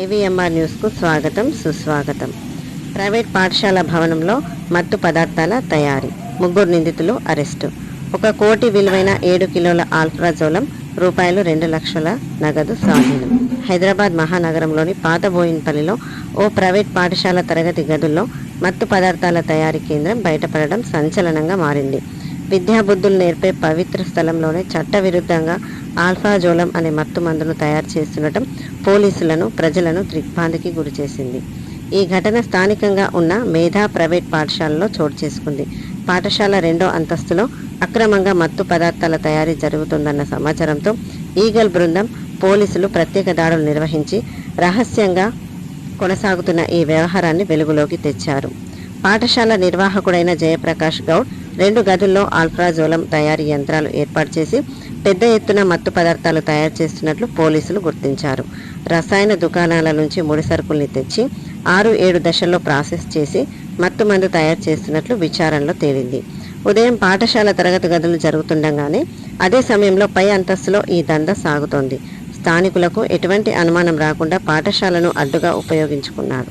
ఐవీఎంఆర్ న్యూస్కు స్వాగతం సుస్వాగతం. ప్రైవేట్ పాఠశాల భవనంలో మత్తు పదార్థాల తయారీ ముగ్గురు నిందితులు అరెస్టు. ఒక కోటి విలువైన ఏడు కిలోల ఆల్ఫ్రాజోలం రూపాయలు రెండు లక్షల నగదు స్వాధీనం. హైదరాబాద్ మహానగరంలోని పాత బోయిన్పల్లిలో ఓ ప్రైవేట్ పాఠశాల తరగతి గదుల్లో మత్తు పదార్థాల తయారీ కేంద్రం బయటపడడం సంచలనంగా మారింది. విద్యాబుద్ధులు నేర్పే పవిత్ర స్థలంలోనే చట్టవిరుద్ధంగా ఆల్ఫాజోలం అనే మత్తు మందును తయారు చేస్తుండటం పోలీసులను ప్రజలను దిగ్భ్రాంతికి గురిచేసింది. ఈ ఘటన స్థానికంగా ఉన్న మేధా ప్రైవేట్ పాఠశాలలో చోటు చేసుకుంది. పాఠశాల రెండో అంతస్తులో అక్రమంగా మత్తు పదార్థాల తయారీ జరుగుతుందన్న సమాచారంతో ఈగల్ బృందం పోలీసులు ప్రత్యేక దాడులు నిర్వహించి రహస్యంగా కొనసాగుతున్న ఈ వ్యవహారాన్ని వెలుగులోకి తెచ్చారు. పాఠశాల నిర్వాహకుడైన జయప్రకాష్ గౌడ్ రెండు గదుల్లో ఆల్ఫ్రాజోలం తయారీ యంత్రాలు ఏర్పాటు చేసి పెద్ద ఎత్తున మత్తు పదార్థాలు తయారు చేస్తున్నట్లు పోలీసులు గుర్తించారు. రసాయన దుకాణాల నుంచి ముడి సరుకుల్ని తెచ్చి ఆరు ఏడు దశల్లో ప్రాసెస్ చేసి మత్తు మందు తయారు చేస్తున్నట్లు విచారణలో తేలింది. ఉదయం పాఠశాల తరగతి గదులు జరుగుతుండగానే అదే సమయంలో పై అంతస్తులో ఈ దంద సాగుతోంది. స్థానికులకు ఎటువంటి అనుమానం రాకుండా పాఠశాలను అడ్డుగా ఉపయోగించుకున్నారు.